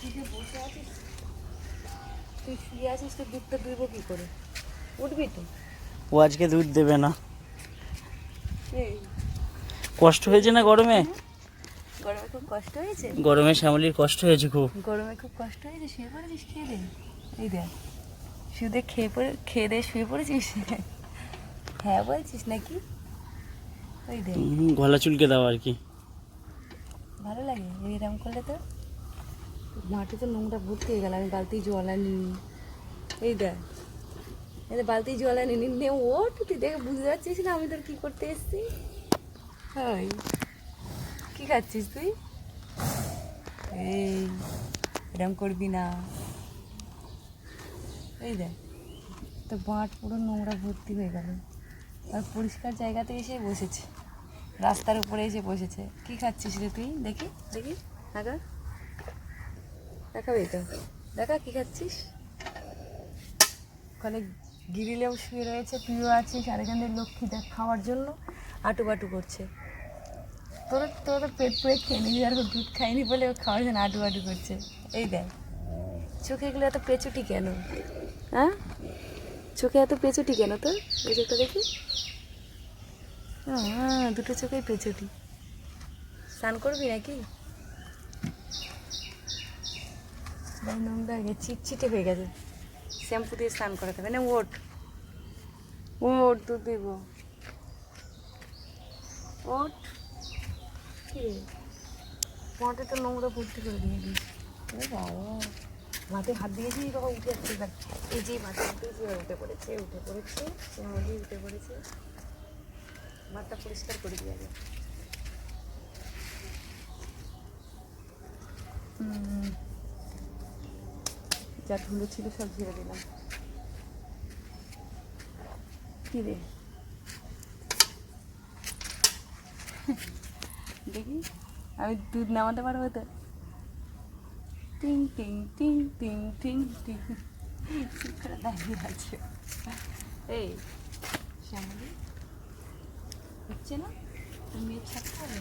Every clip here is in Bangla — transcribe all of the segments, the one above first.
তুই বসে আছিস? তুই শুয়ে আছিস তো দুধটা দুইব কি করে? উঠবি তো। ও আজকে দুধ দেবে না। কষ্ট হয়েছে না গরমে? গরমে খুব কষ্ট হয়েছে? গরমে শ্যামলির কষ্ট হয়েছে খুব। গরমে খুব কষ্ট হয়েছে শুয়ে পড়েছিস খেয়ে দে। এই দেখ শুধু খেয়ে পড়ে খেয়ে দে শুয়ে পড়েছিস? হ্যাঁ বলছিস নাকি? ওই দেখ। গলা চুলকে দাও আর কি। ভালো লাগে? এরকম করলে তো মাটি তো নোংরা ভর্তি হয়ে গেল, আমি বালতি জল আনিনি। এই দেখ, এই বালতি জল আনিনি নে ওঠ তুই দেখে বুঝতে পারছিস না আমি তোর কী করতে এসছি। হাই কী খাচ্ছিস তুই? এই, এরম করবি না। এই দেখ তো বাঁট পুরো নোংরা ভর্তি হয়ে গেল। আর পরিষ্কার জায়গাতে এসে বসেছে, রাস্তার উপরে এসে বসেছে। কী খাচ্ছিস রে তুই? দেখি। দেখি দেখা দেখাবি তো। দেখা, কি খাচ্ছিস? ওখানে গিরিলেও শুয়ে রয়েছে তুইও আছিস, আর এখানে লক্ষ্মী দেখ খাওয়ার জন্য। আটু বাটু করছে। তোর তোর তো পেট পুরে খেয়ে নিবি, আর দুধ খাইনি বলে ও খাওয়ার জন্য আটু বাটু করছে। এই দেখ, চোখে এগুলো এত পেঁচুটি কেন? হ্যাঁ? চোখে এত পেঁচুটি কেন তোর? এই চোখটা দেখি। হ্যাঁ দুটো চোখেই পেঁচুটি। স্নান করবি নাকি? ভাই নোংরা হয়ে গেছে হয়ে গেছে। শ্যাম্পু দিয়ে স্নান করাতে হবে। না ওট। ওট দুধ দেব। ওট? কি? মাঠে তো নোংরা ভর্তি করে দিয়ে ও বাবা। মাঠে হাত দিয়েছি বাবা উঠে এবার এই যে মাঠে হাত দিয়েছি উঠে পড়েছে উঠে পড়েছে শ্যামলি উঠে পড়েছে। মাঠটা পরিষ্কার করে দিয়ে হুম। যা ধুলো ছিল সব ঝেড়ে দিলাম। কি রে? দেখি, আমি দুধ নামাতে পারব তো? টিং টিং টিং টিং টিং টিং। করে দাঁড়িয়ে আছে। এই, শ্যামলি, হচ্ছে না? তোর মেয়ে ছাড়তে হবে?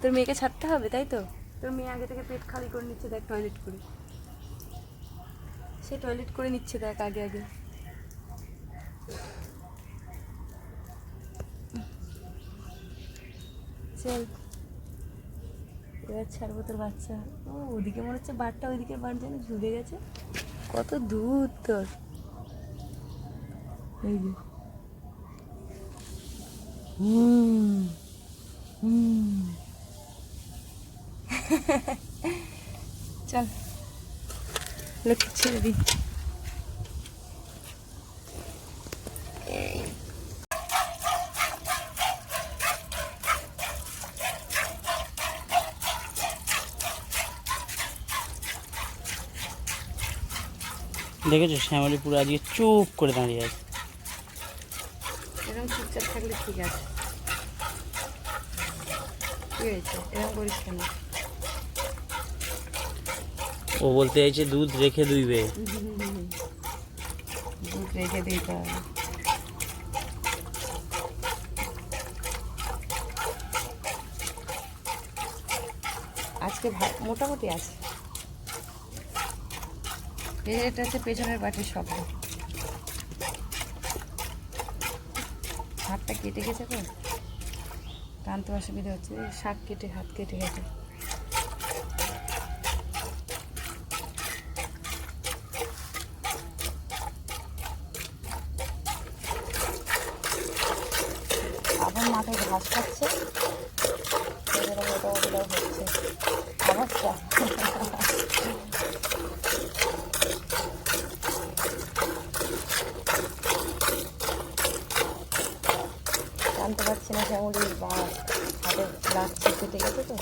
তোর মেয়েকে ছাড়তে হবে, তাই তো? তোর মেয়ে আগে থেকে পেট খালি করে নিচ্ছে, দেখ টয়লেট করে সে টয়লেট করে নিচ্ছে, দেখ আগে আগে। চল। এবার ছাড়বো তোর বাচ্চা। ও, ওদিকে মনে হচ্ছে বারটা, ওইদিকে বার যেন ঝুলে গেছে। কত দূর তোর। এই যে। হুম। হুম। চল। লক্ষ্মী ছেড়ে দিই দেখেছ শ্যামলি পুরো আজকে চুপ করে দাঁড়িয়ে আছে। এরকম চুপচাপ থাকলে ঠিক আছে। কি হয়েছে? এরকম করিস কেন? ও বলতে চাইছে দুধ রেখে দুইবে। দুধ রেখে দিতে হবে। আজকে মোটামুটি আছে। এটা হচ্ছে পেছনের বাটির শব্দ হাতটা কেটে গেছে তো? টানতে অসুবিধা হচ্ছে। শাক কেটে, হাত কেটে গেছে আবার মাথায় ঘাস খাচ্ছে। হচ্ছে জানতে পারছি না শ্যামলি বা হাতে লাগছে কেটে গেছে তো?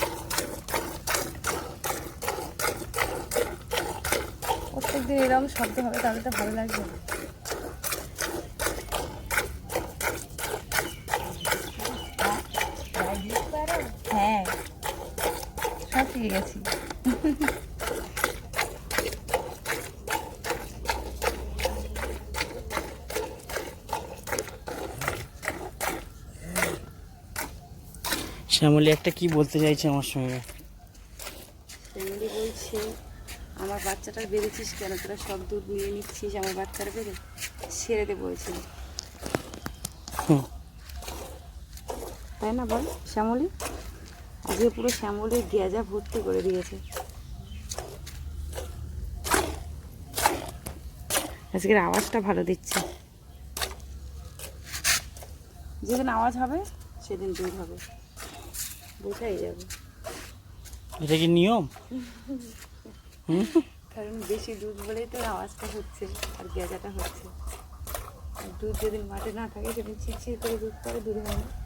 প্রত্যেকদিন এরকম শব্দ হবে, তাহলে তো ভালো লাগবে হ্যাঁ সব শিখে গেছি। শ্যামলি একটা কি বলতে চাইছে আমার সঙ্গে? ফ্যামিলি বলছে আমার বাচ্চাটা বেঁধেছিস কেন? তোরা সব দুধ নিয়ে নিচ্ছিস আমার বাচ্চাটা বেঁধে ছেড়ে দে বলছে। তাই না বল শ্যামলি? আজকে পুরো শ্যামলির গেজা ভর্তি করে দিয়েছে। আজকের আওয়াজটা ভালো দিচ্ছে। যেদিন আওয়াজ হবে সেদিন দুধ হবে। বোঝাই যাবে। এটা কি নিয়ম? কারণ বেশি দুধ বলেই তো আওয়াজটা হচ্ছে আর গেজাটা হচ্ছে। দুধ যেদিন মাঠে না থাকে সেদিন চিরচির করে দুধ করে দুধ হয় না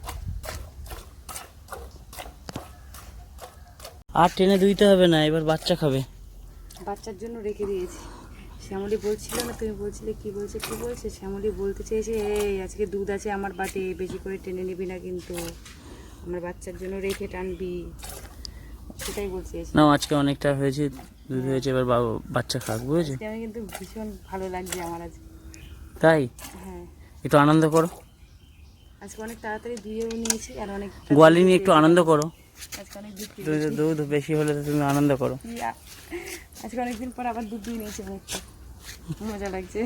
আর টেনে দুইতে হবে না এবার বাচ্চা খাবে। বাচ্চার জন্য রেখে দিয়েছি। শ্যামলি বলছিল না তুমি বলছিলে কি বলছে কি বলছে? শ্যামলি বলতে চেয়েছে এই আজকে দুধ আছে আমার বাটে বেশি করে টেনে নিবি না কিন্তু। আমার বাচ্চার জন্য রেখে টানবি। সেটাই বলছে। না আজকে অনেকটা হয়েছে দুধ হয়েছে এবার বাবা বাচ্চা খাক বুঝেছে? আমি কিন্তু ভীষণ ভালো লাগছে আমার আজকে তাই? হ্যাঁ। একটু আনন্দ করো। আজকে অনেক তাড়াতাড়ি দুইও নিয়েছি আর অনেক গোয়ালি নিয়ে একটু আনন্দ করো। দুধ দুধ দুধ বেশি হলে তো তুমি আনন্দ করো। আজকে অনেকদিন পর আবার দুধ দিয়ে নিয়েছি মজা লাগছে।